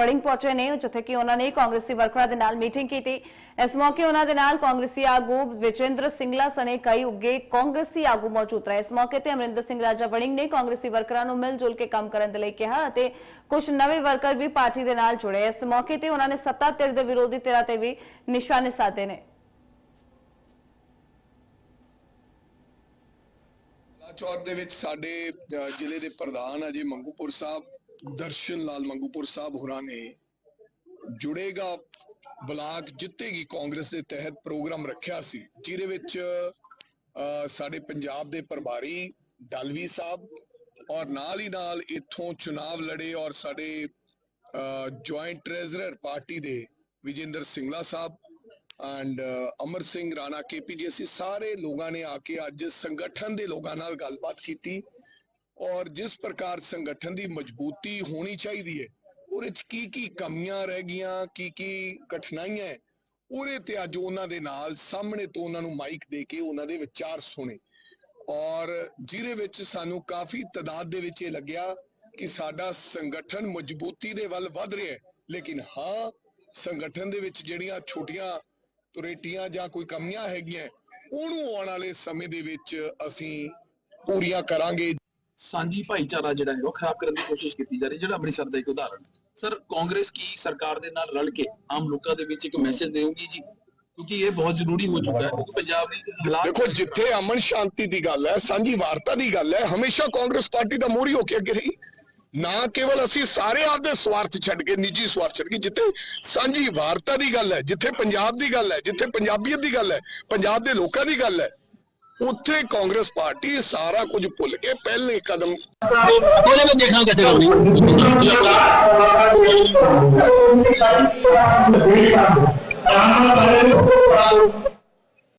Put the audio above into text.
ਵੜਿੰਗ ਪਹੁੰਚੇ ਨੇ, ਜਿੱਥੇ ਕਿ ਉਹਨਾਂ ਨੇ ਕਾਂਗਰਸੀ ਵਰਕਰਾਂ ਦੇ ਨਾਲ ਮੀਟਿੰਗ ਕੀਤੀ। ਇਸ ਮੌਕੇ ਉਹਨਾਂ ਦੇ ਨਾਲ ਕਾਂਗਰਸੀ ਆਗੂ ਵਿਜੇਂਦਰ ਸਿੰਗਲਾ ਸਣੇ ਕਈ ਉੱਗੇ ਕਾਂਗਰਸੀ ਆਗੂ ਮੌਜੂਦ ਰਹੇ। ਇਸ ਮੌਕੇ ਤੇ ਅਮਰਿੰਦਰ ਸਿੰਘ ਰਾਜਾ ਵੜਿੰਗ ਨੇ ਕਾਂਗਰਸੀ ਵਰਕਰਾਂ ਨੂੰ ਮਿਲ ਜੁਲ ਕੇ ਕੰਮ ਕਰਨ ਦੇ ਲਈ ਕਿਹਾ ਅਤੇ ਕੁਝ ਨਵੇਂ ਵਰਕਰ ਵੀ ਪਾਰਟੀ ਦੇ ਨਾਲ ਜੁੜੇ। ਇਸ ਮੌਕੇ ਤੇ ਉਹਨਾਂ ਨੇ ਸੱਤਾ ਧਿਰ ਦੇ ਵਿਰੋਧੀ ਧਿਰਾਂ ਤੇ ਵੀ ਨਿਸ਼ਾਨੇ ਸਾਧੇ ਨੇ। ਚੌਰ ਦੇ ਵਿੱਚ ਸਾਡੇ ਜ਼ਿਲ੍ਹੇ ਦੇ ਪ੍ਰਧਾਨ ਅਜੇ ਮੰਗੂਪੁਰ ਸਾਹਿਬ ਦਰਸ਼ਨ ਲਾਲ ਮੰਗੂਪੁਰ ਸਾਹਿਬ ਹੋਰਾਂ ਨੇ ਜੁੜੇਗਾ ਬਲਾਕ ਜਿੱਤੇਗੀ ਕਾਂਗਰਸ ਦੇ ਤਹਿਤ ਪ੍ਰੋਗਰਾਮ ਰੱਖਿਆ ਸੀ ਜਿਹਦੇ ਵਿੱਚ ਅ, ਸਾਡੇ ਪੰਜਾਬ ਦੇ ਪ੍ਰਭਾਰੀ ਦਲਵੀ ਸਾਹਿਬ ਔਰ ਨਾਲ ਹੀ ਨਾਲ ਇੱਥੋਂ ਚੁਣਾਵ ਲੜੇ ਔਰ ਸਾਡੇ ਜੁਆਇੰਟ ਟ੍ਰੈਜ਼ਰਰ ਪਾਰਟੀ ਦੇ ਵਿਜੇਂਦਰ ਸਿੰਗਲਾ ਸਾਹਿਬ ਐਂਡ ਅਮਰ ਸਿੰਘ ਰਾਣਾ ਕੇਪੀਜੀ ਅਸੀਂ ਸਾਰੇ ਲੋਕਾਂ ਨੇ ਆ ਕੇ ਅੱਜ ਸੰਗਠਨ ਦੇ ਲੋਕਾਂ ਨਾਲ ਗੱਲਬਾਤ ਕੀਤੀ ਔਰ ਜਿਸ ਪ੍ਰਕਾਰ ਸੰਗਠਨ ਦੀ ਮਜ਼ਬੂਤੀ ਹੋਣੀ ਚਾਹੀਦੀ ਹੈ, ਉਹਦੇ ਚ ਕੀ ਕੀ ਕਮੀਆਂ ਰਹਿ ਗਈਆਂ, ਕੀ ਕੀ ਕਠਿਨਾਈਆਂ ਉਹਦੇ ਤੇ ਅੱਜ ਉਹਨਾਂ ਦੇ ਨਾਲ ਸਾਹਮਣੇ ਤੋਂ ਉਹਨਾਂ ਨੂੰ ਮਾਈਕ ਦੇ ਕੇ ਉਹਨਾਂ ਦੇ ਵਿਚਾਰ ਸੁਣੇ। ਔਰ ਜਿਹਦੇ ਵਿੱਚ ਸਾਨੂੰ ਕਾਫੀ ਤਦਾਦ ਦੇ ਵਿੱਚ ਇਹ ਲੱਗਿਆ ਕਿ ਸਾਡਾ ਸੰਗਠਨ ਮਜ਼ਬੂਤੀ ਦੇ ਵੱਲ ਵੱਧ ਰਿਹਾ ਹੈ। ਲੇਕਿਨ ਹਾਂ, ਸੰਗਠਨ ਦੇ ਵਿੱਚ ਜਿਹੜੀਆਂ ਛੋਟੀਆਂ ਤੁਰੇਟੀਆਂ ਜਾਂ ਕੋਈ ਕਮੀਆਂ ਹੈਗੀਆਂ, ਉਹਨੂੰ ਆਉਣ ਵਾਲੇ ਸਮੇਂ ਦੇ ਵਿੱਚ ਅਸੀਂ ਪੂਰੀਆਂ ਕਰਾਂਗੇ। ਸਾਂਝੀ ਭਾਈਚਾਰਾ ਜਿਹੜਾ ਹੈ ਉਹ ਖਰਾਬ ਕਰਨ ਦੀ ਕੋਸ਼ਿਸ਼ ਕੀਤੀ ਜਾ ਰਹੀ ਜਿਹੜਾ ਅੰਮ੍ਰਿਤਸਰ ਦਾ ਇੱਕ ਉਦਾਹਰਣ। ਸਰ, ਕਾਂਗਰਸ ਕੀ ਸਰਕਾਰ ਦੇ ਨਾਲ ਰਲ ਕੇ ਆਮ ਲੋਕਾਂ ਦੇ ਵਿੱਚ ਇੱਕ ਮੈਸੇਜ ਦੇਊਗੀ ਜੀ? ਕਿਉਂਕਿ ਇਹ ਬਹੁਤ ਜ਼ਰੂਰੀ ਹੋ ਚੁੱਕਾ ਹੈ, ਕਿਉਂਕਿ ਪੰਜਾਬ ਦੀ ਹਾਲਾਤ ਦੇਖੋ, ਜਿੱਥੇ ਅਮਨ ਸ਼ਾਂਤੀ ਦੀ ਗੱਲ ਹੈ, ਸਾਂਝੀ ਵਾਰਤਾ ਦੀ ਗੱਲ ਹੈ, ਹਮੇਸ਼ਾ ਕਾਂਗਰਸ ਪਾਰਟੀ ਦਾ ਮੋਹਰੀ ਹੋ ਕੇ ਅੱਗੇ ਰਹੀ। ਨਾ ਕੇਵਲ ਅਸੀਂ ਸਾਰੇ ਆਪਦੇ ਸਵਾਰਥ ਛੱਡ ਕੇ, ਨਿੱਜੀ ਸਵਾਰਥ ਛੱਡ ਕੇ, ਜਿੱਥੇ ਸਾਂਝੀ ਵਾਰਤਾ ਦੀ ਗੱਲ ਹੈ, ਜਿੱਥੇ ਪੰਜਾਬ ਦੀ ਗੱਲ ਹੈ, ਜਿੱਥੇ ਪੰਜਾਬੀਅਤ ਦੀ ਗੱਲ ਹੈ, ਪੰਜਾਬ ਦੇ ਲੋਕਾਂ ਦੀ ਗੱਲ ਹੈ ਉੱਥੇ ਕਾਂਗਰਸ ਪਾਰਟੀ ਸਾਰਾ ਕੁਝ ਭੁੱਲ ਕੇ ਪਹਿਲੇ ਕਦਮ ਉਹਦੇ ਵਿੱਚ ਦੇਖਾਂ ਕਿੱਥੇ ਕਰਨੀ ਆਹ ਸਾਰੇ ਲੋਕ